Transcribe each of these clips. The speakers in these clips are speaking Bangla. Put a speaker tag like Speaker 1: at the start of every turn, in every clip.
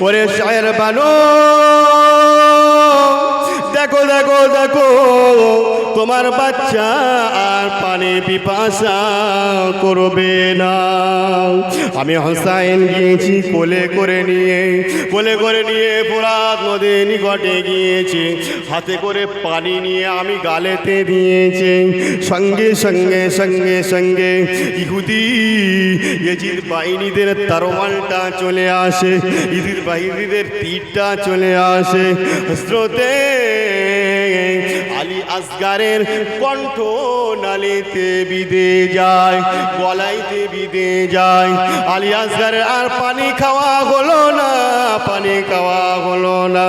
Speaker 1: ওরে শায়ের বানো দেখো দেখো দেখো, তোমার বাচ্চা আর পানি পিপাসা করবে না। আমি হোসাইন গিয়েছি, কোলে করে নিয়ে, কোলে করে নিয়ে ফোরাত নদীর নিকটে গিয়েছি। হাতে করে পানি নিয়ে আমি গালেতে দিয়েছি। সঙ্গে সঙ্গে সঙ্গে সঙ্গে ইহুদি ইয়েজিদ বাহিনীদের তারমালটা চলে আসে ইহুদির বাহিনীদের তীরটা চলে আসে। স্রোতে আলী আসগারের কণ্ঠ নালিতে বিদে যায়, গলাইতে বিদে যায়। আলী আসগারের আর পানি খাওয়া হলো না, পানি খাওয়া হলো না।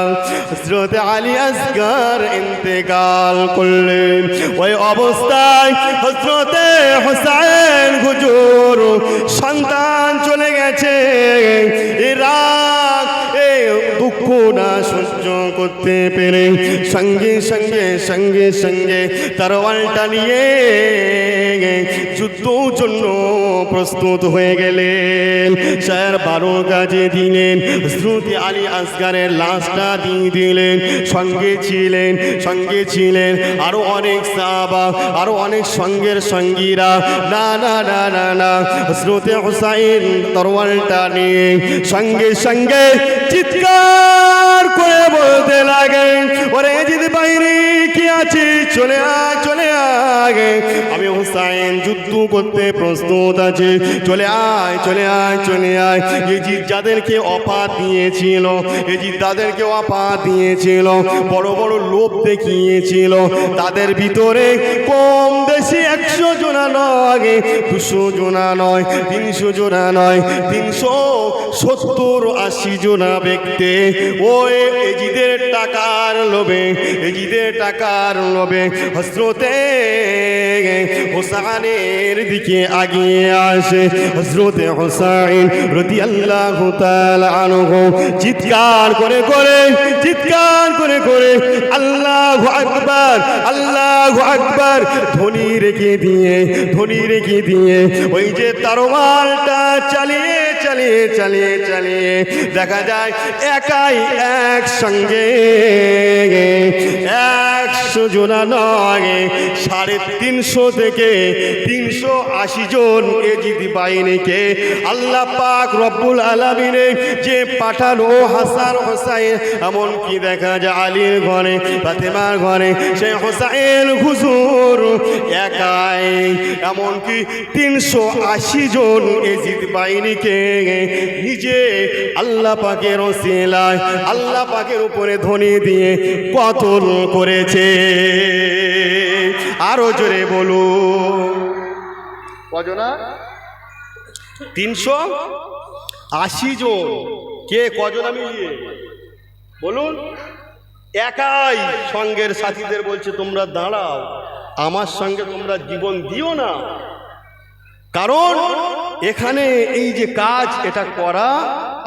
Speaker 1: হজরত আলী আসগার ইন্তেকাল করলেন। ওই অবস্থায় হজরতে হোসাইন হুজুর সন্তান চলে গেছে। ইরাক এই দুঃখ না করতে পেরে সঙ্গে সঙ্গে সঙ্গে সঙ্গে তরোয়ালটা নিয়ে যুদ্ধ জন্য প্রস্তুত হয়ে গেলেন। স্যার বারো কাজে দিলেন শ্রুতি আলী আসগারের লাশটা দিয়ে দিলেন। সঙ্গে ছিলেন সঙ্গে ছিলেন আরও অনেক সাহাবা, আরও অনেক সঙ্গের সঙ্গীরা। না না না না না শ্রুতি হুসাইন তরোয়ালটা নিয়ে সঙ্গে সঙ্গে চিৎকার করে বলতে লাগে, ওরে জিদ বাইরে কি আছে? চলে আয়, চলে আগে আমি হুসাইন যুদ্ধ করতে প্রস্তুত আছে। চলে আয় চলে আয় চলে আয়। এজিদ যাদেরকে অপাত দিয়েছিল, এজিদ তাদেরকে অপাত দিয়েছিল, বড় বড় লোভ দেখিয়েছিল। তাদের ভিতরে কম বেশি একশো জনা নয়, দুশো জনা নয়, তিনশো জনা নয়, তিনশো সত্তর আশি জনা ব্যক্তি। ওই এজিদের টাকার এজিদের টাকার হসরতে হোসানের দিকে আগিয়ে আসে। হসরতে হোসাইন রদি আল্লাহ চিৎকার করে করে, চিৎকার করে করে, আল্লাহ আকবার আল্লাহ আকবার। ধ্বনি রেখে দিয়ে, ধ্বনি রেখে দিয়ে ওই যে তারমালটা চালিয়ে চালিয়ে চালিয়ে চালিয়ে দেখা যায় একাই একসঙ্গে। একশো জোনা নয়, সাড়ে তিনশো থেকে তিনশো আশি জন এজিদি বাহিনীকে। আল্লাহ পাক রব্বুল আলমিনে যে পাঠানো হাসান হোসাইন, এমনকি দেখা যায় আলীর ঘরে, ফাতেমার ঘরে, সে হোসাইন হুজুর একাই। এমনকি তিনশো আশি জন এজিদ বাহিনীকে নিজে আল্লাহ পাকের ওসিলায় আল্লাহ পাকের উপরে ধ্বনি দিয়ে কতল করেছে। আরও জোরে বলু কজনা? তিনশো আশি জন। কে কজনা মিলিয়ে? বলুন। একাই সঙ্গের সাথীদের বলছে তোমরা দাঁড়াও। আমার সঙ্গে তোমরা জীবন দিও না। কারণ এখানে এই যে কাজ এটা করা,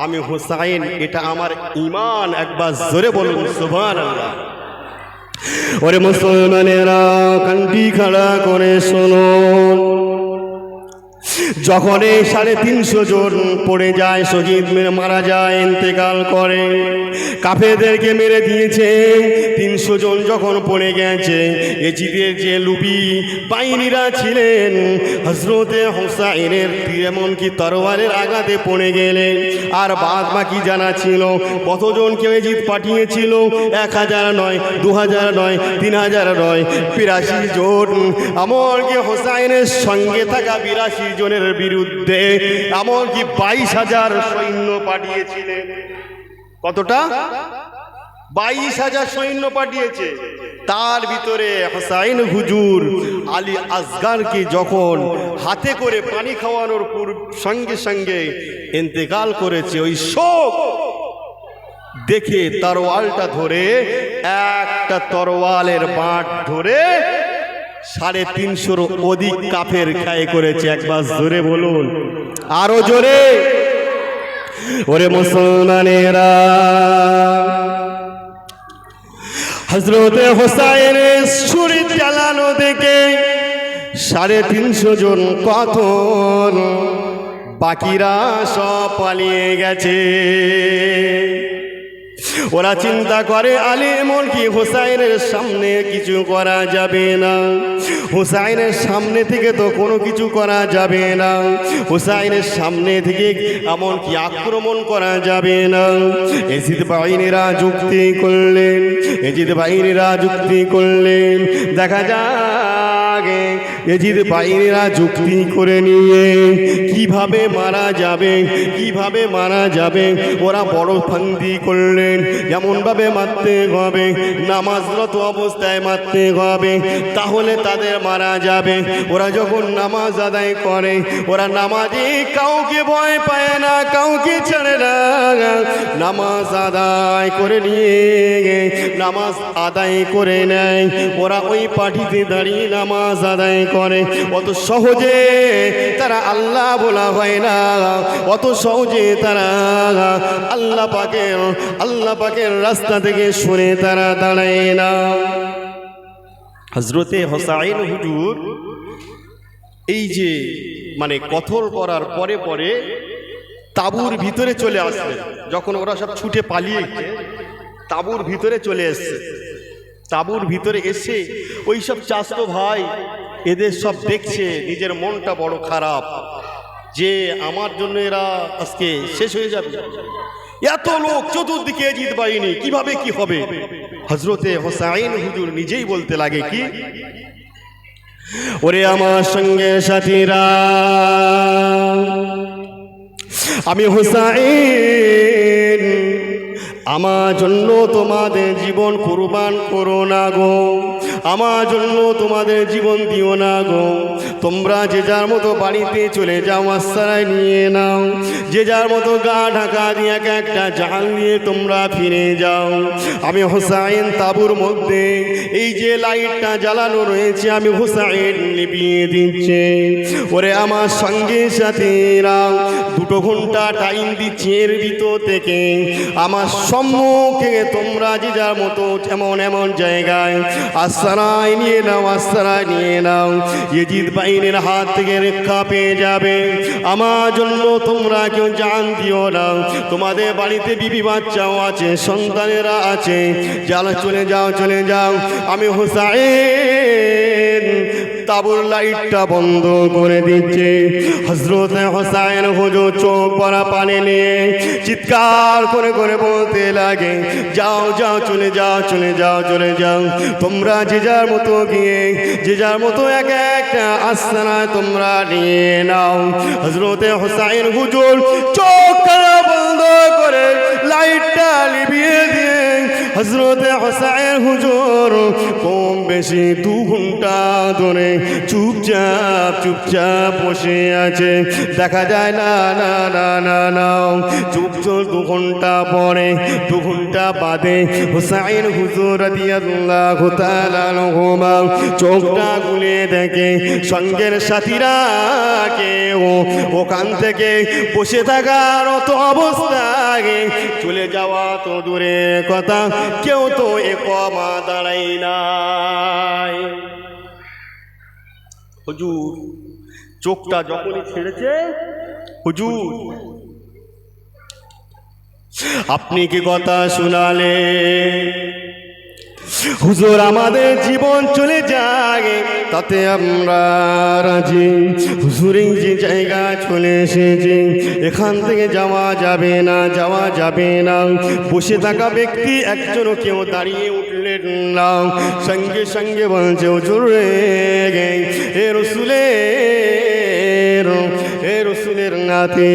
Speaker 1: আমি হোসাইন, এটা আমার ইমান একবার জোরে বলুন সুভান ওরে মুসলমানেরা কান্টি খাড়া করে শোনো। যখন এই সাড়ে তিনশো জন পড়ে যায় শহীদ মেরে মারা যায়, ইন্তেকাল করে। কাফেদেরকে মেরে দিয়েছে। তিনশো জন যখন পড়ে গেছে, এজিদের যে লুবি বাহিনীরা ছিলেন হজরতে হোসাইনের এমনকি তরোয়ারের আঘাতে পড়ে গেলেন। আর বাদ বাকি জানা ছিল, কতজন কেউ এজিদ পাঠিয়েছিল? এক হাজার নয়, দু হাজার নয়, তিন হাজার নয়, বিরাশি জন। এমনকি হোসাইনের সঙ্গে থাকা বিরাশি জনের বিরুদ্ধে, এমনকি বাইশ হাজার সৈন্য পাঠিয়েছিলেন কতটা? বাইশ হাজার সৈন্য পাঠিয়েছে। তার ভিতরে হোসাইন হুজুর আলী আসগারকে যখন হাতে করে পানি খাওয়ানোর পূর্ব সঙ্গে সঙ্গে ইন্তেকাল করেছে, ওই শোক দেখে তরোয়ালটা ধরে একটা তরোয়ালের বাঁট ধরে সাড়ে তিনশোর অধিক কাফের খায় করেছে। একবার জোরে বলুন। আরও জোরে। ওরে মুসলমানেরা। হজরতে হোসাইনের ছুরি চালানো দেখে সাড়ে তিনশো জন কত বাকিরা সব পালিয়ে গেছে। ওরা চিন্তা করে, আলী এমন কি? হুসাইনের সামনে কিছু করা যাবে না। হুসাইনের সামনে থেকে তো কোনো কিছু করা যাবে না। হুসাইনের সামনে থেকে এমন কি আক্রমণ করা যাবে না। এজিদ বাহিনীরা যুক্তি করলেন, এজিদ বাহিনীরা যুক্তি করলেন। দেখা যাক এজিদ বাহিনীরা যুক্তি করে নিয়ে কীভাবে মারা যাবে কীভাবে মারা যাবে ওরা বড় ফান্দি করলেন। যেমনভাবে মারতে হবে নামাজরত অবস্থায় মারতে হবে তাহলে তাদের মারা যাবে। ওরা যখন নামাজ আদায় করে ওরা নামাজে কাউকে ভয় পায় না কাউকে ছেড়ে না। নামাজ আদায় করে নিয়ে নামাজ আদায় করে নেয়। ওরা ওই পাঠিতে দাঁড়িয়ে নামাজ আদায় করে। অত সহজে তারা আল্লাহ বলা হয় না। অত সহজে তারা আল্লাহ পাকের আল্লাহ পাকের রাস্তা থেকে সরে তারা দাঁড়ায় না। হজরতে হোসাইন হুজুর এই যে মানে কথল করার পরে পরে তাবুর ভিতরে চলে আসবে যখন ওরা সব ছুটে পালিয়ে তাবুর ভিতরে চলে এসছে। তাবুর ভিতরে এসে ওই সব চাষতো ভাই এদের সব দেখছে নিজের মনটা বড় খারাপ। যে আমার জন্য এরা আজকে শেষ হয়ে যাবে। এত লোক চতুর্দিকে জিত বাহিনী কীভাবে কি হবে? হজরতে হোসাইন হুজুর নিজেই বলতে লাগে কি? ওরে আমার সঙ্গে সাথীরা আমি হোসাইন আমার জন্য তোমাদের জীবন কুরবান করো না গো। আমার জন্য তোমাদের জীবন দিও না গো। তোমরা যে যার মতো বাড়িতে চলে যাও, আশ্রয় নিয়ে নাও। যে যার মতো গা ঢাকা দিয়ে এক একটা জাল নিয়ে তোমরা ফিরে যাও। আমি হোসাইন তাবুর মধ্যে এই যে লাইটটা জ্বালানো রয়েছে, আমি হোসাইন নিবিয়ে দিচ্ছে। ওরে আমার সঙ্গে সাথীরা দুটো ঘণ্টা টাইম দিচ্ছি এর ভিতর থেকে। আমার সম্মুখে তোমরা যে যার মতো এমন এমন জায়গায় আশ্রয় নিয়ে নাও আশ্রয় নিয়ে নাও। ইজিদ বাহিনীর হাত থেকে রক্ষা পেয়ে যাবে। আমার জন্য তোমরা কেউ জান দিও না। তোমাদের বাড়িতে বিবি বাচ্চাও আছে, সন্তানেরা আছে। যারা চলে যাও চলে যাও। আমি হোসাইন। তাবুর লাইটটা বন্ধ করে দিচ্ছে। হজরত হোসাইন হুজুর চোখ পরা পানি নিয়ে চিৎকার করে করে বলতে লাগে, যাও যাও, চলে যাও চলে যাও চলে যাও। তোমরা যে যার মতো গিয়ে, যে যার মতো এক একটা আস্তানায় তোমরা নিয়ে নাও। হজরতে হোসাইন হুজুর চোখ হজরতে হোসাইন হুজুর কম বেশি দু ঘণ্টা ধরে চুপচাপ চুপচাপ বসে আছে। দেখা যায় না না না না না। চুপচাপ দু ঘণ্টা পরে, দু ঘণ্টা বাদে হুসাইন হুজুর রাদিয়াল্লাহ তাআলা চোখটা খুলে দেখে সঙ্গের সাথীরা কেউ ওখান থেকে বসে থাকার অত অবস্থা চলে যাওয়া তো দূরে কথা। কেউ তো এ কমা দাঁড়াই নাই। হুজুর, চোখটা যখনই ছেড়েছে, হুজুর, আপনি কি কথা শোনালে? হুজুর, আমাদের জীবন চলে যায়, তাতে আমরা রাজি। হুজুর, এই যে জায়গা চলে এসেছে, এখান থেকে যাওয়া যাবে না, যাওয়া যাবে না। বসে থাকা ব্যক্তি একজনও কেউ দাঁড়িয়ে উঠলেন না। সঙ্গে সঙ্গে বলছে, হুজুর রে এ রসুলের রসুলের নাতি।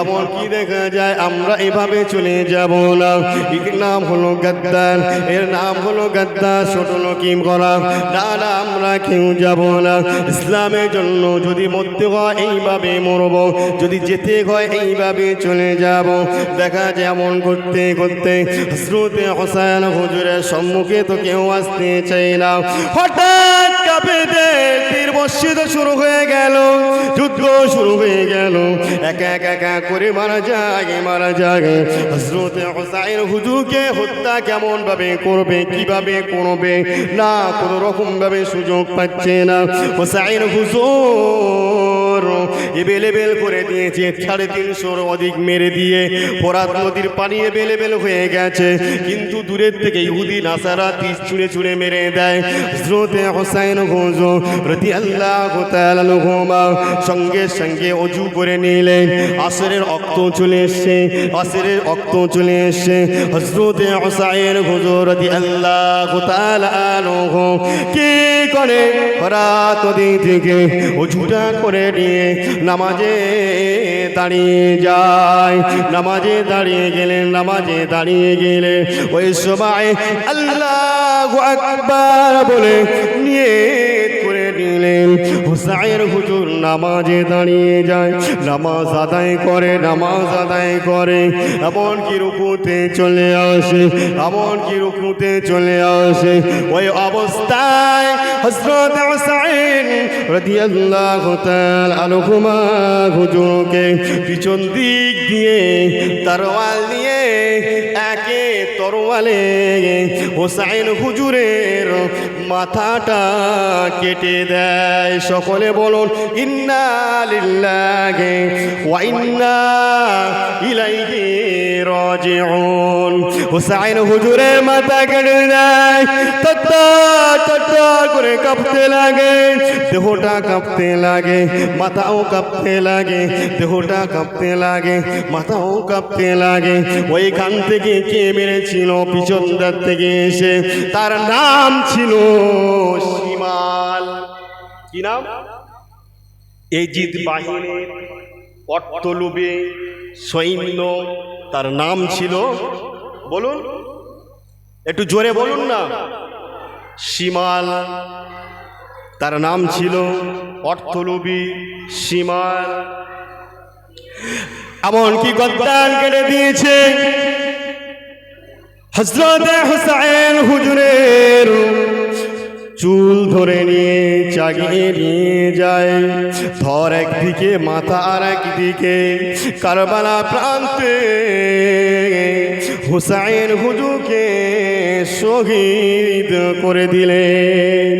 Speaker 1: এমন কি দেখা যায়? আমরা এভাবে চলে যাব না। এর নাম হলো গাদ্দার। এর নাম হলো গাদ্দার, ছোট নকিম করা না না, আমরা কেউ যাব না। ইসলামের জন্য যদি মরতে হয়, এইভাবে মরব। যদি যেতে হয়, এইভাবে চলে যাব। দেখা যায় এমন করতে করতে শ্রুতে হোসেন হুজুরের সম্মুখে তো কেউ আসতে চাই না। হঠাৎ কাপেদের তীর বর্ষিত শুরু হয়ে গেল। যুদ্ধ শুরু হয়ে গেল। একা একা একা করে মারা যায় মারা যায়। হজরত হোসাইন হুজুরকে হত্যা কেমন ভাবে করবে, কীভাবে করবে? না, কোনো রকম ভাবে সুযোগ পাচ্ছে না। হোসাইন হুজুর এবেলেবেল করে দিয়েছে, সাড়ে তিনশোর অধিক মেরে দিয়ে। ফোরাত নদীর পানি এবেলেবেল হয়ে গেছে। কিন্তু দূরের থেকে ইহুদি, নাসারা তীর ছুঁড়ে ছুঁড়ে মেরে দেয়। হজরতে হোসাইন হুজুর রতি আল্লাহ সঙ্গে সঙ্গে অজু করে নিলেন। আসরের অক্ত চলে এসছে, আসরের অক্ত চলে এসছে। হজরতে হোসাইন হুজুর রতি আল্লাহ কি করে? রাত নদী থেকে অজুটা করে নিয়ে নামাজে দাঁড়িয়ে যায়। নামাজে দাঁড়িয়ে গেলে, নামাজে দাঁড়িয়ে গেলে ওই সময় আল্লাহ বলে, নিয়ে হুসাইন হুজুর নামাজে দাঁড়িয়ে যায়, নামাজ আদায় করে, নামাজ আদায় করে। এমন কি রুকুতে চলে আসে, এমন কি রুকুতে চলে আসে। ওই অবস্থায় হজরত হুসাইন রাদিয়াল্লাহু তাআলা আনহুমা হুজুরকে পিছন দিক দিয়ে তরোয়াল দিয়ে একে তরোয়ালে হোসাইন হুজুরের মাথাটা কেটে দেয়। সকলে বলুন, ইন্না লিল্লাহি ওয়া ইন্না ইলাইহি রাজিউন। হোসাইন হুজুরের মাথা কেটে দেয়। তত্তা তত্তা করে কাঁপতে লাগে, দেহটা কাঁপতে লাগে, মাথাও কাঁপতে লাগে, দেহটা কাঁপতে লাগে, মাথাও কাঁপতে লাগে। ওইখান থেকে কে মেরেছিল পিছন দিক থেকে এসে, তার নাম ছিল সীমাল। কি নাম? এজিদ বাহিনীর অট্টলুবে সৈন্য, তার নাম ছিল, বলুন, একটু জোরে বলুন না। সীমাল, তার নাম ছিল অর্থলোভী সীমাল। এমন কি গদ্দান কেটে দিয়েছে? হজরত হুসাইন হুজুরের চুল ধরে নিয়ে চাগিয়ে নিয়ে যায়। ধর একদিকে, মাথা আর একদিকে কারবালা প্রান্তে। হুসাইন হুজুকে শহীদ করে দিলেন।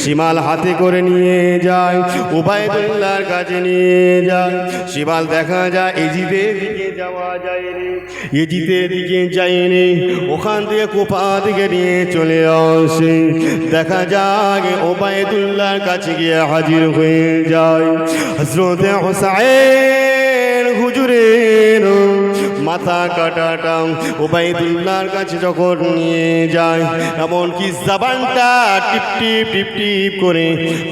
Speaker 1: শিমাল হাতে করে নিয়ে যায়, উবায়দুল্লাহর কাছে নিয়ে যায়। শিমাল দেখা যায়, এজিদের দিকে যাওয়া যায় রে। এজিদের দিকে যায়নি ওখান থেকে কোপা দিকে নিয়ে চলে আসে। দেখা যায় ওবায়দুল্লাহর কাছে গিয়ে হাজির হয়ে যায়। হজরতে হোসাইন হুজুরের মাথা কাটাটা ওবায়দুল্লাহর কাছে যখন নিয়ে যায় এমনকি জাবানটা টিপ টিপ টিপ টিপ করে,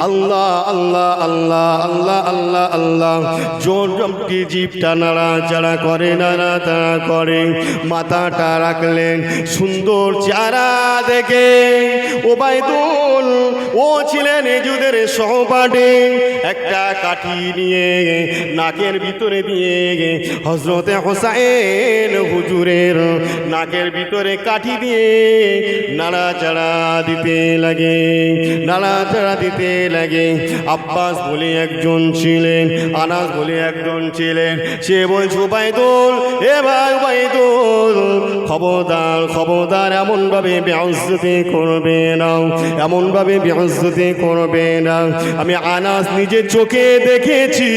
Speaker 1: আল্লাহ আল্লাহ আল্লাহ আল্লাহ আল্লাহ আল্লাহ জোর জমটি জিপটা নাড়াচাড়া করে নাড়া নাড়াচাড়া করে, মাথাটা রাখলেন, সুন্দর চারা দেখে, ওবায়দুল, ও ছিলেন এজুদের সহপাঠে, একটা কাঠি নিয়ে, নাকের ভিতরে দিয়ে হজরতে হোসাইন হুজুরের নাকের ভিতরে কাঠি দিয়ে নাড়াচাড়া দিতে লাগে, নাড়াচাড়া দিতে লাগে। আব্বাস বলে একজন ছিলেন, আনাস বলে একজন ছিলেন, সে বলছে, উবায়দুল, এ ভাই উবায়দুল, খবরদার খবরদার, এমনভাবে ব্যবস্থতে করবে না, এমনভাবে ব্যবস্থতে করবে না। আমি আনাস নিজের চোখে দেখেছি,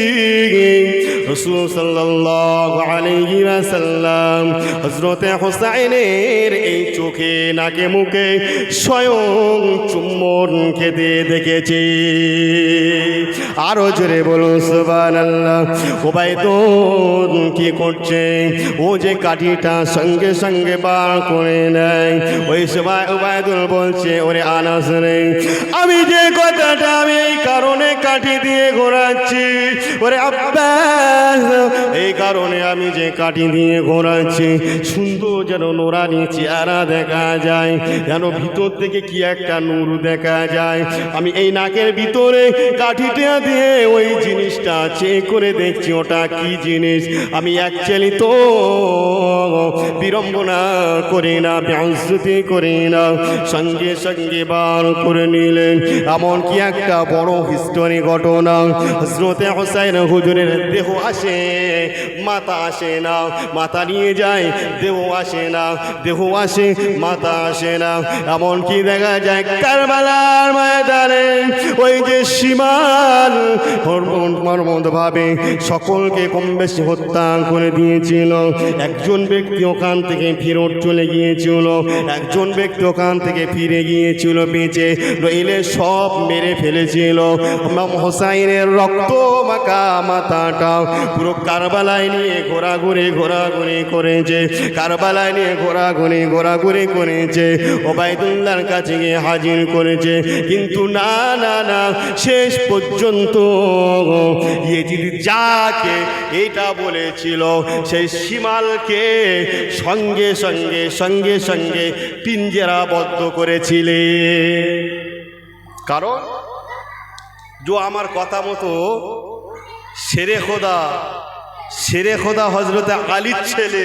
Speaker 1: রসুল সাল্লাল্লাহু আলাইহি ওয়াসাল্লাম হজরতে হোসাইনের এই চোখে নাকে মুখে স্বয়ং চুম্বন খেতে দেখেছি। আরও জোরে বলো সুবান সুবহানাল্লাহ। ওবায়দুল কি করছে? ও যে কাঠিটা সঙ্গে সঙ্গে বার করে নেয়। ওই সময় ওবায়দুল বলছে, ওরে আনাস রে, আমি যে কথাটা আমি এই কারণে কাঠি দিয়ে ঘোরাচ্ছি, ওরে আব্বাস এই কারণে আমি যে কাঠি দিয়ে ঘোরাচ্ছি, সুন্দর যেন নোরানি চেহারা দেখা যায়, যেন ভিতর থেকে কি একটা নূর দেখা যায়। আমি এই নাকের ভিতরে কাঠিটা দিয়ে ওই জিনিসটা চেক করে দেখছি, ওটা কি জিনিস? আমি অ্যাকচুয়ালি তো বিড়ম্বনা করি না ব্যাংস্তুতি করি না। সঙ্গে সঙ্গে বার করে নিলেন। এমন কি একটা বড় হিস্টোরি ঘটনা হজরতে হোসাইন হুজুরের দেহ আসে, মাথা আসে না, মাথা নিয়ে যায়, দেহ আসে না, দেহ আসে, মাথা আসে না। এমন কি দেখা যায় কারবালার ময়দানে ওই যে সীমান ভাবে সকলকে কম বেশি হত্যা করে দিয়েছিল। একজন ব্যক্তি ওখান থেকে ফেরত চলে গিয়েছিল। একজন ব্যক্তি ওখান থেকে ফিরে গিয়েছিল বেঁচে নইলে সব মেরে ফেলেছিল। হোসাইনের রক্ত মাখা মাথাটা পুরো কারবালায় নিয়ে ঘোরাঘুরি ঘোরাঘুরি করেছে। কারবালায় নিয়ে ঘোরাঘুরি ঘোরাঘুরি করেছে। ওবায়দুল্লাহর কাছে গিয়ে হাজির করেছে। কিন্তু না না না, শেষ পর্যন্ত ইয়েজিদ যাকে এটা বলেছিল, সেই শিমালকে সঙ্গে সঙ্গে সঙ্গে সঙ্গে পিঞ্জেরাবদ্ধ করেছিলে। কারণ যে আমার কথা মতো সেরে খোদা সেরে খোদা হজরতে আলীর ছেলে,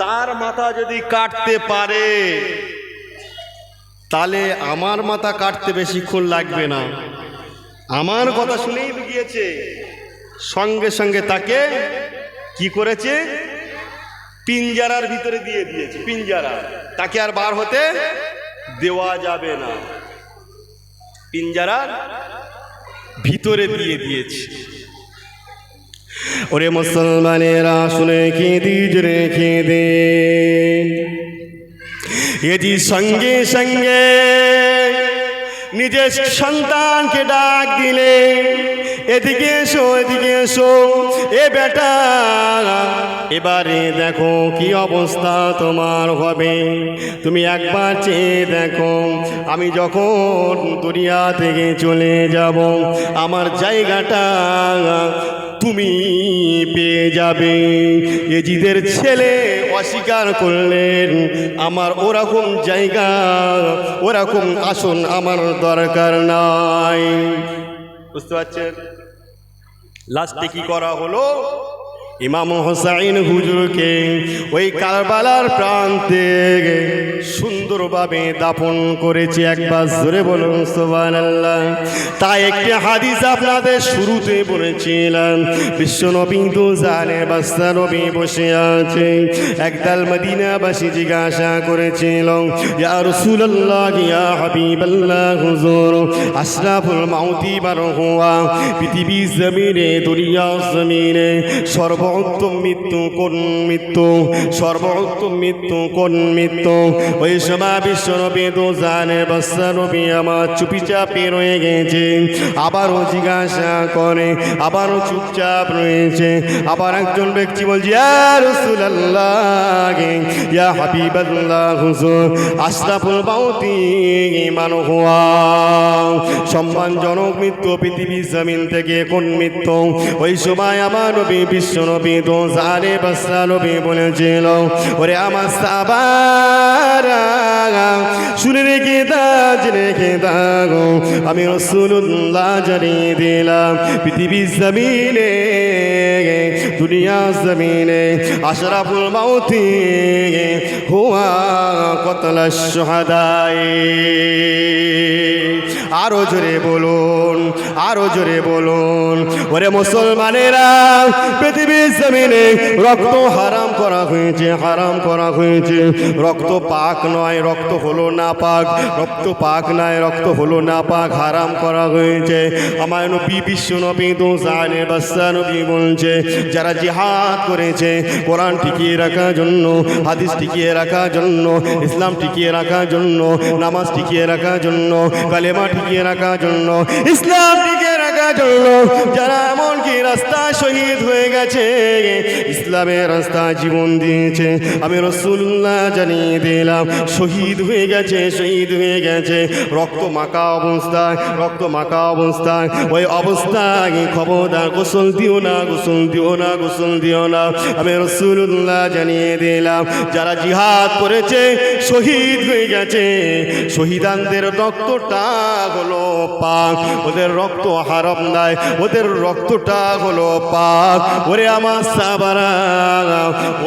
Speaker 1: তার মাথা যদি কাটতে পারে, তাহলে আমার মাথা কাটতে বেশিক্ষণ লাগবে না। আমার কথা শুনেই গিয়েছে সঙ্গে সঙ্গে তাকে কি করেছে? পিঞ্জারার ভিতরে দিয়ে দিয়েছে। পিঞ্জারা, তাকে আর বার হতে দেওয়া যাবে না। পিঞ্জারার ভিতরে দিয়ে দিয়েছে। ওরে মুসলমানেরা, শুনে খেদিজ রেখে দে সঙ্গে সঙ্গে নিজের সন্তানকে ডাক দিলে, এদিকে এসো এদিকে এসো, এ বেটা, এবারে দেখো কি অবস্থা তোমার হবে। তুমি একবার চেয়ে দেখো, আমি যখন দুনিয়া থেকে চলে যাব, আমার জায়গাটা তুমি পেয়ে যাবে। এজিদের ছেলে অস্বীকার করলেন, আমার ওরকম জায়গা, ওরকম আসন আমার দরকার নাই। বুঝতে পারছেন? লাস্টে কি করা হলো? ইমাম হোসাইন হুজুরকে ওই কারবালার প্রান্তে সুন্দরভাবে দাপন করেছে একবার। জোরে বলুন সোবান আল্লাহ তাই একটি হাদিস আপনাদের শুরুতে বলেছিলাম। বিশ্ব নবী তো জানে বাস্তা নবী বসে আছে। একদাল মদিনাবাসী জিজ্ঞাসা করেছিল, ইয়া রাসূলুল্লাহ, ইয়া হাবিবাল্লাহ, হুজুর, আশরাফুল মাউতি বার হুয়া পৃথিবী জমিনে দুনিয়া জমিনে সর্বোত্তম মৃত্যু কোন মৃত্যু? সর্বোত্তম মৃত্যু কোন মৃত্যু? ওই সময় বিশ্ব নবী তো জানে বাস্তা আমার চুপি চাপি রয়ে গেছে। আবারও জিজ্ঞাসা করে, আবারও চুপচাপ রয়েছে। আবার একজন ব্যক্তি বলছে, ইয়া হাবিবাল্লাহ, হুজুর, আশরাফুল মাউতি মান হুয়া। সম্মানজনক মৃত্যু পৃথিবীর জমিন থেকে কোন মৃত্যু? ওই সময় আমার নবী বিশ্ব নবী তো জারে বাসা নবী বলেছিল ওরে আমার সাবারা শুনে রেখে দাজ রেখে দাগো আমি রসুল্লাহ জানিয়ে দিলাম, পৃথিবীর জমিনে, দুনিয়া জমিনে আশরাফুল মাউতি হুয়া কতলা সোহাদায়। আরও জোরে বলুন, আরও জোরে বলুন, ওরে মুসলমানেরা, পৃথিবীর জমিনে রক্ত হারাম করা হয়েছে, হারাম করা হয়েছে। রক্ত পাক নয়, রক্ত হলো না। পাক রক্ত পাক নাই, রক্ত হলো না পাক হারাম করা হয়েছে। আমার নবী, বিশ্ব নবী তো জানে বাচ্চা নবী বলছে, যারা জিহাদ করেছে, কোরআন টিকিয়ে রাখার জন্য, হাদিস টিকিয়ে রাখার জন্য, ইসলাম টিকিয়ে রাখার জন্য, নামাজ টিকিয়ে রাখার জন্য, কালেমা টিকিয়ে রাখার জন্য, ইসলাম টিকিয়ে রাখার জন্য যারা এমনকি রাস্তা শহীদ হয়ে গেছে, ইসলামের রাস্তা জীবন দিয়েছে। আমি রসুল্লাহ জানিয়ে দিলাম, শহীদ হয়ে গেছে, শহীদ হয়ে গেছে। রক্ত মাখা অবস্থায়, রক্ত মাখা অবস্থায়। ওই অবস্থায় খবরদার গোসল দিও না, গোসল দিও না, গোসল দিও না। আমি রসুল্লাহ জানিয়ে দিলাম, যারা জিহাদ করেছে, শহীদ হয়ে গেছে। শহীদানদের রক্তটা হলো পাক। ওদের রক্ত হারাম আরাম দেয় ওদের রক্তটা হলো পাক। ওরে আমার সাবারা,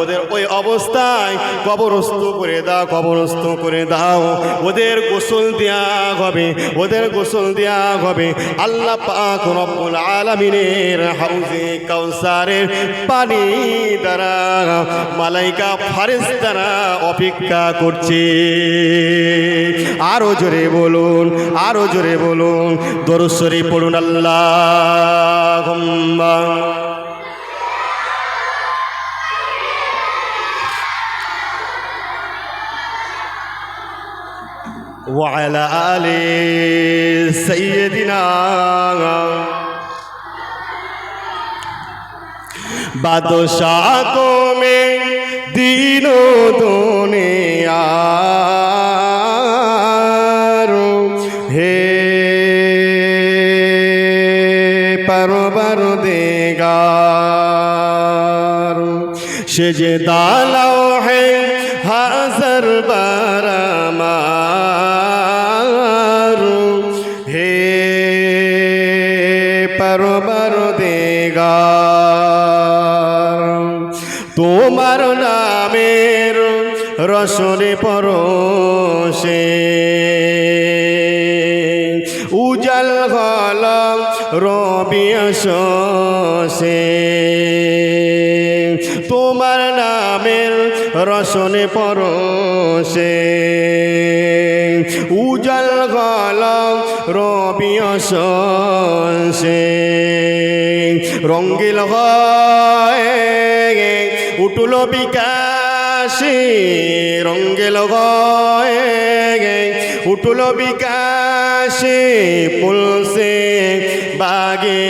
Speaker 1: ওদের ওই অবস্থায় কবরস্থ করে দাও, কবরস্থ করে দাও। ওদের গোসল দেয়া হবে, ওদের গোসল দেয়া হবে। আল্লাহ পাক রব্বুল আলামিনের হাউজে কাউসারের পানি দ্বারা মালাইকা ফারেস দ্বারা অপেক্ষা করছে। আরও জোরে বলুন, আরও জোরে বলুন দরশ্বরী পড়ুন আল্লাহ। وعلى آل سيدنا বাদশাহ তুমি দিন দুনিয়ার সে যে দালাও হে হাজার বারামার হে পরবর দেগার, তোমার নামের রসনে পরশে। উজাল গলম রবিয়সে তোমার রসনে পরশে। উজাল গলম রবিয়সে রঙ্গিল হয় উঠল বিকাশে। রঙ্গিল হয় উঠল বিকাশে পুলসে বাগে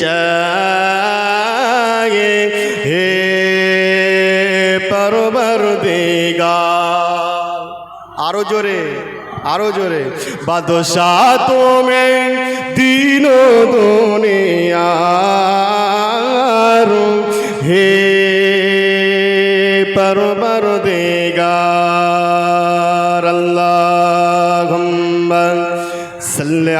Speaker 1: চাগে। হে পরবর দেগা আরও জোরে আরও জোরে। বাদশাহ তুমি দিন দুনিয়ার হে পরবর দেগার আল্লাহ সাল্লি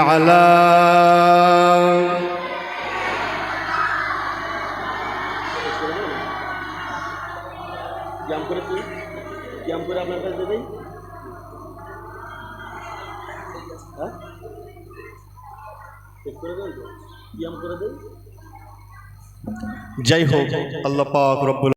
Speaker 1: যাই হোক আল্লাহ পাক রব্বুল